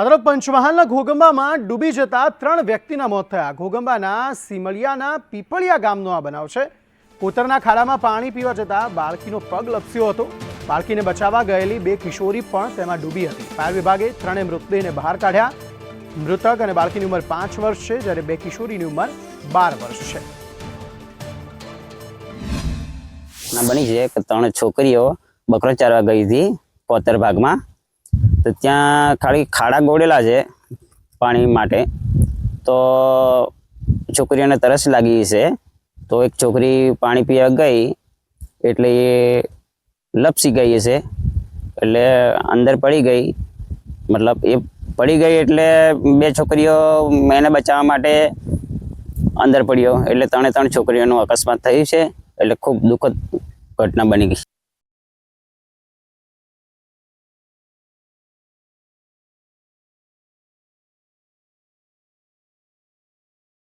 અદરક પંચમહાલના ઘોગંબામાં ડૂબી જતા ત્રણ વ્યક્તિના મોત થયા. ઘોગંબાના સિમલિયાના પીપળિયા ગામનો આ બનાવ છે. કોતરના ખાડામાં પાણી પીવા જતા બાળકીનો પગ લપસ્યો હતો. બાળકીને બચાવવા ગયેલી બે કિશોરી પણ તેમાં ડૂબી હતી. ફાયર વિભાગે ત્રણેય મૃતદેહને બહાર કાઢ્યા. મૃતક અને બાળકીની ઉંમર પાંચ વર્ષ છે, જ્યારે બે કિશોરીની ઉંમર બાર વર્ષ છે. બની છે કે ત્રણ છોકરીઓ બકરો ચારવા ગઈ હતી કોતર ભાગમાં. તો ત્યાં ખાલી ખાડા ગોળેલા છે પાણી માટે. તો છોકરીઓને તરસ લાગી છે. તો એક છોકરી પાણી પીવા ગઈ એટલે એ લપસી ગઈ હશે. એટલે અંદર પડી ગઈ. મતલબ એ પડી ગઈ એટલે બે છોકરીઓ એને બચાવવા માટે અંદર પડ્યો. એટલે ત્રણે ત્રણ છોકરીઓનું અકસ્માત થયું છે. એટલે ખૂબ દુઃખદ ઘટના બની ગઈ.